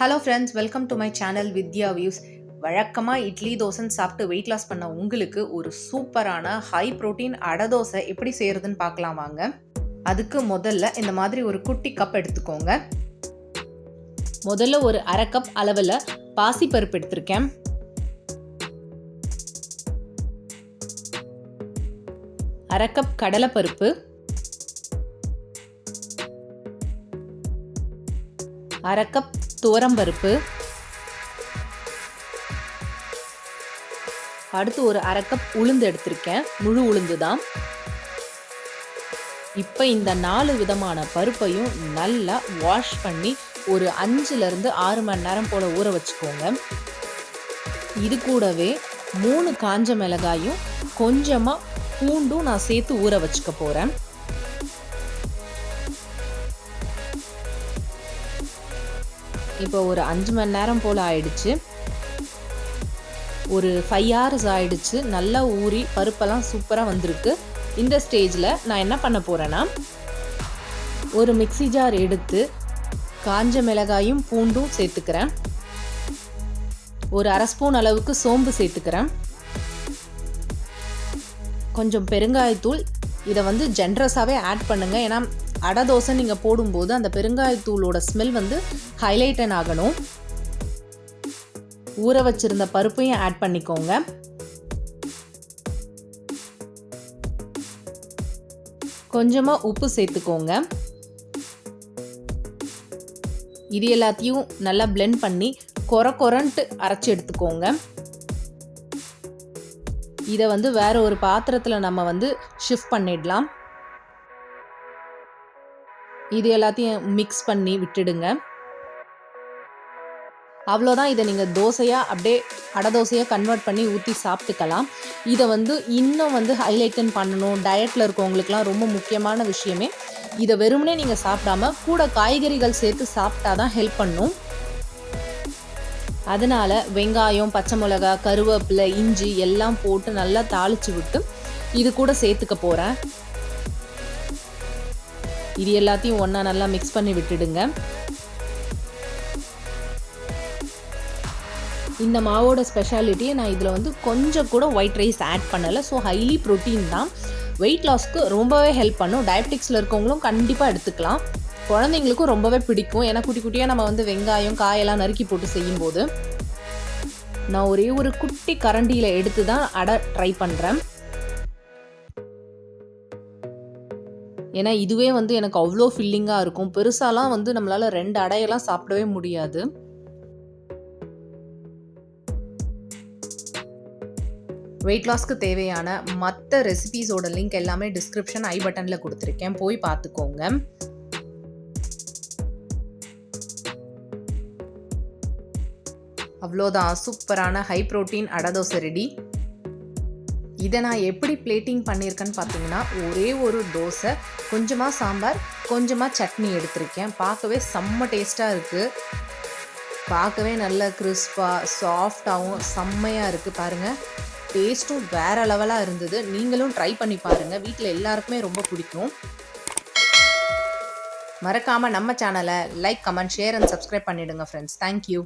Hello friends welcome to my channel Vidya views வழக்கமாக இட்லி தோசைன்னு சாப்பிட்டு weight loss பண்ண உங்களுக்கு ஒரு சூப்பரான ஹை ப்ரோட்டீன் அடை தோசை எப்படி செய்கிறதுன்னு பார்க்கலாம் வாங்க. அதுக்கு முதல்ல இந்த மாதிரி ஒரு குட்டி கப் எடுத்துக்கோங்க. முதல்ல ஒரு அரை கப் அளவில் பாசிப்பருப்பு எடுத்திருக்கேன். அரை கப் கடலைப்பருப்பு அரை கப் துவரம்பருப்பு அடுத்து ஒரு அரை கப் உளுந்து எடுத்திருக்கேன். முழு உளுந்து தான் இப்போ இந்த நாலு விதமான பருப்பையும் நல்லா வாஷ் பண்ணி ஒரு அஞ்சுலேருந்து ஆறு மணி நேரம் போல் ஊற வச்சுக்கோங்க. இது கூடவே மூணு காஞ்ச மிளகாயும் கொஞ்சமாக பூண்டும் நான் சேர்த்து ஊற வச்சுக்க போகிறேன் இப்போ ஒரு அஞ்சு மணி நேரம் போல் ஆயிடுச்சு. ஒரு ஃபைவ் ஹவர்ஸ் ஆயிடுச்சு. நல்லா ஊறி பருப்பெல்லாம் சூப்பராக வந்திருக்கு. இந்த ஸ்டேஜில் நான் என்ன பண்ண போகிறேன்னா ஒரு மிக்சி ஜார் எடுத்து காஞ்ச மிளகாயும் பூண்டும் சேர்த்துக்கிறேன். ஒரு அரை ஸ்பூன் அளவுக்கு சோம்பு சேர்த்துக்கிறேன். கொஞ்சம் பெருங்காயத்தூள். இதை வந்து ஜென்ரஸாகவே ஆட் பண்ணுங்கள் ஏன்னா அடை தோசை நீங்கள் போடும்போது அந்த பெருங்காயத்தூளோட ஸ்மெல் வந்து ஹைலைட்டன் ஆகணும். ஊற வச்சிருந்த பருப்பையும் ஆட் பண்ணிக்கோங்க. கொஞ்சமாக உப்பு சேர்த்துக்கோங்க. இது எல்லாத்தையும் நல்லா பிளெண்ட் பண்ணி கொர கொரன்ட்டு அரைச்சி எடுத்துக்கோங்க. இதை வந்து வேற ஒரு பாத்திரத்தில் நம்ம வந்து ஷிஃப்ட் பண்ணிடலாம். இது எல்லாத்தையும் மிக்ஸ் பண்ணி விட்டுடுங்க. அவ்வளோதான். இதை நீங்கள் தோசையாக அப்படியே அடை தோசையாக கன்வெர்ட் பண்ணி ஊற்றி சாப்பிட்டுக்கலாம். இதை வந்து இன்னும் வந்து ஹைலைட்டன் பண்ணணும். டயட்டில் இருக்கவங்களுக்குலாம் ரொம்ப முக்கியமான விஷயமே. இதை வெறுமனே நீங்கள் சாப்பிடாம கூட காய்கறிகள் சேர்த்து சாப்பிட்டா தான் ஹெல்ப் பண்ணும். அதனால் வெங்காயம் பச்சை மிளகா கருவேப்பிலை இஞ்சி எல்லாம் போட்டு நல்லா தாளித்து விட்டு இது கூட சேர்த்துக்க போகிறேன் இது எல்லாத்தையும் ஒன்றா நல்லா மிக்ஸ் பண்ணி விட்டுடுங்க. இந்த மாவோட ஸ்பெஷாலிட்டியை நான் இதில் வந்து கொஞ்சம் கூட ஒயிட் ரைஸ் ஆட் பண்ணலை. ஸோ ஹைலி ப்ரோட்டீன் தான். வெயிட் லாஸ்க்கு ரொம்பவே ஹெல்ப் பண்ணும். டயபெட்டிக்ஸில் இருக்கவங்களும் கண்டிப்பாக எடுத்துக்கலாம். குழந்தைங்களுக்கும் ரொம்பவே பிடிக்கும். ஏன்னா குட்டி குட்டியாக நம்ம வந்து வெங்காயம் காயெல்லாம் நறுக்கி போட்டு செய்யும்போது நான் ஒரே ஒரு குட்டி கரண்டியில் எடுத்து தான் அடை ட்ரை பண்ணுறேன் ஏன்னா இதுவே வந்து எனக்கு அவ்வளோ ஃபில்லிங்காக இருக்கும். பெருசாலாம் வந்து நம்மளால் ரெண்டு அடையெல்லாம் சாப்பிடவே முடியாது. வெயிட் லாஸ்க்கு தேவையான மற்ற ரெசிபீஸோட லிங்க் எல்லாமே டிஸ்கிரிப்ஷன் ஐ பட்டனில் கொடுத்துருக்கேன். போய் பார்த்துக்கோங்க. அவ்வளோதான் சூப்பரான ஹை ப்ரோட்டீன் அடதோசை ரெடி இதை நான் எப்படி பிளேட்டிங் பண்ணியிருக்கேன்னு பார்த்தீங்கன்னா ஒரே ஒரு தோசை கொஞ்சமாக சாம்பார் கொஞ்சமாக சட்னி எடுத்திருக்கேன். பார்க்கவே செம்ம டேஸ்ட்டாக இருக்குது பார்க்கவே நல்ல கிறிஸ்பாக சாஃப்டாகவும் செம்மையாக இருக்குது பாருங்கள் டேஸ்ட்டும் வேறு லெவலாக இருந்தது. நீங்களும் ட்ரை பண்ணி பாருங்கள் வீட்டில் எல்லாருக்குமே ரொம்ப பிடிக்கும். மறக்காமல் நம்ம சேனலை like comment share and subscribe பண்ணிவிடுங்க ஃப்ரெண்ட்ஸ் தேங்க்யூ